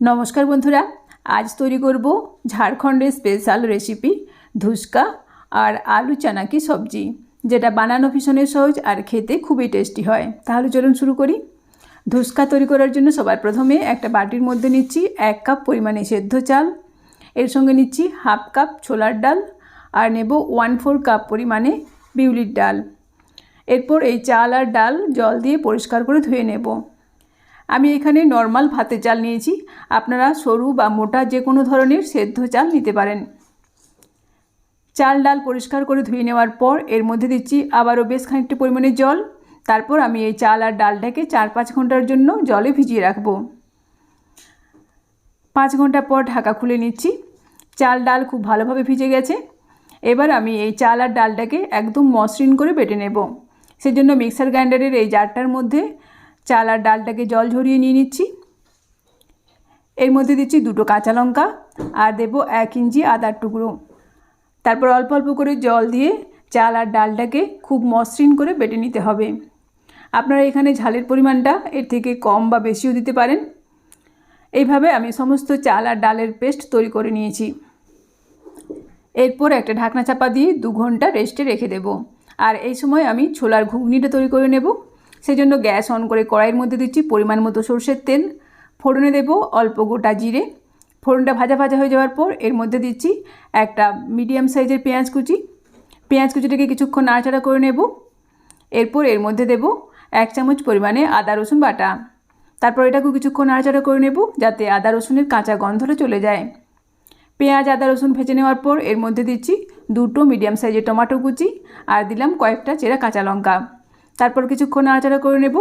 নমস্কার বন্ধুরা, আজ তৈরি করব ঝাড়খণ্ডের স্পেশাল রেসিপি ধুসকা আর আলু চানাকি সবজি, যেটা বানানো ভীষণই সহজ আর খেতে খুবই টেস্টি হয়। তাহলে চলুন শুরু করি। ধুসকা তৈরি করার জন্য সবার প্রথমে একটা বাটির মধ্যে নিচ্ছি এক কাপ পরিমাণে সেদ্ধ চাল, এর সঙ্গে নিচ্ছি হাফ কাপ ছোলার ডাল আর নেব ওয়ান ফোর কাপ পরিমাণে বিউলির ডাল। এরপর এই চাল আর ডাল জল দিয়ে পরিষ্কার করে ধুয়ে নেব। আমি এখানে নর্মাল ভাতের চাল নিয়েছি। আপনারা সরু বা মোটা যে কোনো ধরনের সেদ্ধ চাল নিতে পারেন। চাল ডাল পরিষ্কার করে ধুয়ে নেওয়ার পর এর মধ্যে দিচ্ছি আবারও বেশ খানিকটা পরিমাণে জল। তারপর আমি এই চাল আর ডালটাকে চার পাঁচ ঘণ্টার জন্য জলে ভিজিয়ে রাখব। পাঁচ ঘণ্টা পর ঢাকা খুলে নিচ্ছি। চাল ডাল খুব ভালোভাবে ভিজে গেছে। এবার আমি এই চাল আর ডালটাকে একদম মসৃণ করে বেটে নেব। সেজন্য মিক্সার গ্রাইন্ডারের এই জারটার মধ্যে চাল আর ডালটাকে জল ঝরিয়ে নিয়ে নিচ্ছি। এর মধ্যে দিচ্ছি দুটো কাঁচা লঙ্কা আর দেবো এক ইঞ্চি আদার টুকরো। তারপর অল্প অল্প করে জল দিয়ে চাল আর ডালটাকে খুব মসৃণ করে বেটে নিতে হবে। আপনারা এখানে ঝালের পরিমাণটা এর থেকে কম বা বেশিও দিতে পারেন। এইভাবে আমি সমস্ত চাল আর ডালের পেস্ট তৈরি করে নিয়েছি। এরপর একটা ঢাকনা চাপা দিয়ে দু ঘণ্টা রেস্টে রেখে দেব। আর এই সময় আমি ছোলার ঘুগনিটা তৈরি করে নেব। সেই জন্য গ্যাস অন করে কড়াইয়ের মধ্যে দিচ্ছি পরিমাণ মতো সর্ষের তেল। ফোড়নে দেব অল্প গোটা জিরে। ফোড়নটা ভাজা ভাজা হয়ে যাওয়ার পর এর মধ্যে দিচ্ছি একটা মিডিয়াম সাইজের পেঁয়াজ কুচি। পেঁয়াজ কুচিটাকে কিছুক্ষণ নাড়াচাড়া করে নেব। এরপর এর মধ্যে দেব এক চামচ পরিমাণে আদা, রসুন বাটা। তারপর এটাকেও কিছুক্ষণ নাড়াচাড়া করে নেব যাতে আদা, রসুনের কাঁচা গন্ধটা চলে যায়। পেঁয়াজ, আদা, রসুন ভেজে নেওয়ার পর এর মধ্যে দিচ্ছি দুটো মিডিয়াম সাইজের টমেটো কুচি আর দিলাম কয়েকটা চেরা কাঁচা লঙ্কা। তারপর কিছুক্ষণ নাড়াচাড়া করে নেব।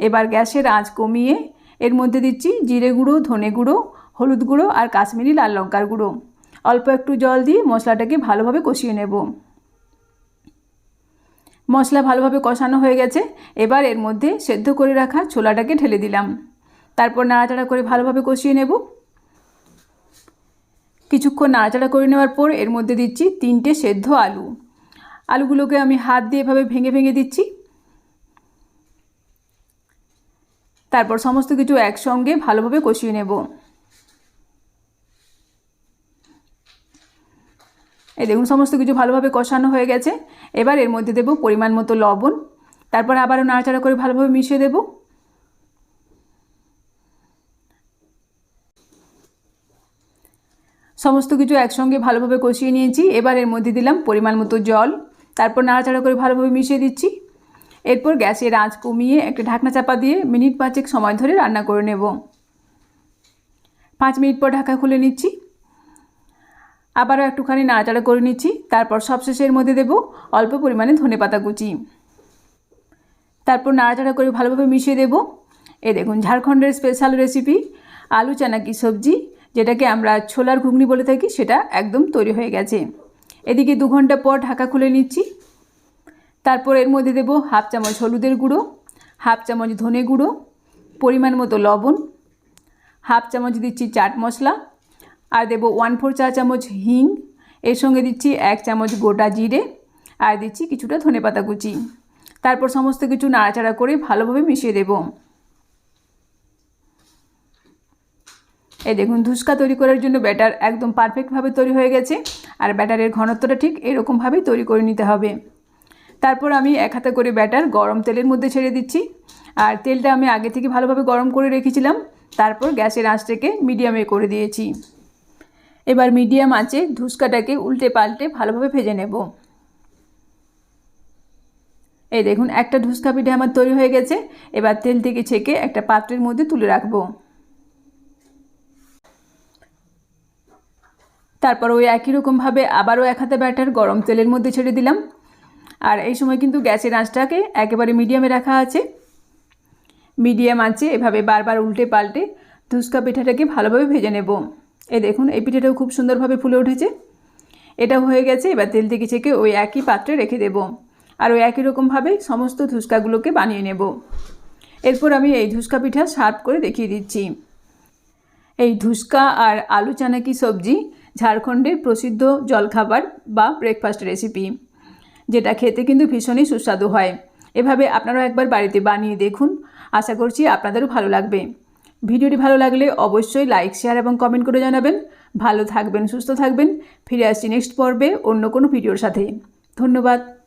এবার গ্যাসের আঁচ কমিয়ে এর মধ্যে দিচ্ছি জিরে গুঁড়ো, ধনে গুঁড়ো, হলুদ গুঁড়ো আর কাশ্মীরি লাল লঙ্কার গুঁড়ো। অল্প একটু জল দিয়ে মশলাটাকে ভালোভাবে কষিয়ে নেব। মশলা ভালোভাবে কষানো হয়ে গেছে। এবার এর মধ্যে সেদ্ধ করে রাখা ছোলাটাকে ঢেলে দিলাম। তারপর নাড়াচাড়া করে ভালোভাবে কষিয়ে নেব। কিছুক্ষণ নাড়াচাড়া করে নেওয়ার পর এর মধ্যে দিচ্ছি তিনটে সেদ্ধ আলু। আলুগুলোকে আমি হাত দিয়ে এভাবে ভেঙে ভেঙে দিচ্ছি। তারপর সমস্ত কিছু একসঙ্গে ভালোভাবে কষিয়ে নেব। এই দেখুন, সমস্ত কিছু ভালোভাবে কষানো হয়ে গেছে। এবার এর মধ্যে দেব পরিমাণ মতো লবণ। তারপর আবারও নাড়াচাড়া করে ভালোভাবে মিশিয়ে দেব। সমস্ত কিছু একসঙ্গে ভালোভাবে কষিয়ে নিয়েছি। এবার এর মধ্যে দিলাম পরিমাণ মতো জল। তারপর নাড়াচাড়া করে ভালোভাবে মিশিয়ে দিচ্ছি। এরপর গ্যাসের আঁচ কমিয়ে একটা ঢাকনা চাপা দিয়ে মিনিট পাঁচেক সময় ধরে রান্না করে নেব। পাঁচ মিনিট পর ঢাকা খুলে নিচ্ছি। আবারও একটুখানি নাড়াচাড়া করে নিচ্ছি। তারপর সবশেষে এর মধ্যে দেব অল্প পরিমাণে ধনে পাতা কুচি। তারপর নাড়াচাড়া করে ভালোভাবে মিশিয়ে দেব। এ দেখুন, ঝাড়খণ্ডের স্পেশাল রেসিপি আলু চানাকি সবজি, যেটাকে আমরা ছোলার ঘুগনি বলে থাকি, সেটা একদম তৈরি হয়ে গেছে। এদিকে দু ঘণ্টা পর ঢাকা খুলে নিচ্ছি। তারপর এর মধ্যে দেব হাফ চামচ হলুদের গুঁড়ো, হাফ চামচ ধনে গুঁড়ো, পরিমাণ মতো লবণ, হাফ চামচ দিচ্ছি চাট মশলা আর দেব ওয়ান ফোর চা চামচ হিং। এর সঙ্গে দিচ্ছি এক চামচ গোটা জিরে আর দিচ্ছি কিছুটা ধনে পাতা কুচি। তারপর সমস্ত কিছু নাড়াচাড়া করে ভালোভাবে মিশিয়ে দেব। এই দেখুন, ধুসকা তৈরি করার জন্য ব্যাটার একদম পারফেক্টভাবে তৈরি হয়ে গেছে আর ব্যাটারের ঘনত্বটা ঠিক এরকমভাবেই তৈরি করে নিতে হবে। তারপর আমি এক হাতে করে ব্যাটার গরম তেলের মধ্যে ছেড়ে দিচ্ছি। আর তেলটা আমি আগে থেকে ভালোভাবে গরম করে রেখেছিলাম। তারপর গ্যাসের আঁচটাকে মিডিয়ামে করে দিয়েছি। এবার মিডিয়াম আঁচে ধুসকাটাকে উল্টে পাল্টে ভালোভাবে ভেজে নেব। এই দেখুন, একটা ধুসকা পিঠে আমার তৈরি হয়ে গেছে। এবার তেল থেকে ছেঁকে একটা পাত্রের মধ্যে তুলে রাখব। তারপর ওই একই রকমভাবে আবারও এক হাতে ব্যাটার গরম তেলের মধ্যে ছেড়ে দিলাম। আর এই সময় কিন্তু গ্যাসের আঁচটাকে একেবারে মিডিয়ামে রাখা আছে। মিডিয়াম আঁচে এভাবে বারবার উল্টে পাল্টে ধুসকা পিঠাটাকে ভালোভাবে ভেজে নেব। এ দেখুন, এই পিঠাটাও খুব সুন্দরভাবে ফুলে উঠেছে। এটা হয়ে গেছে, এবার তেল থেকে ছেঁকে ওই একই পাত্রে রেখে দেব। আর ওই একই রকমভাবে সমস্ত ধুসকাগুলোকে বানিয়ে নেব। এরপর আমি এই ধুসকা পিঠা সার্ভ করে দেখিয়ে দিচ্ছি। এই ধুসকা আর আলু চানাকি সবজি ঝাড়খণ্ডের প্রসিদ্ধ জলখাবার বা ব্রেকফাস্ট রেসিপি যেটা খেতে কিন্তু ভীষণই সুস্বাদু হয়। এভাবে আপনারাও একবার বাড়িতে বানিয়ে দেখুন। আশা করছি আপনাদেরও ভালো লাগবে। ভিডিওটি ভালো লাগলে অবশ্যই লাইক শেয়ার এবং কমেন্ট করে জানাবেন। ভালো থাকবেন, সুস্থ থাকবেন। ফিরে আসছি নেক্সট পর্বে অন্য কোনো ভিডিওর সাথে। ধন্যবাদ।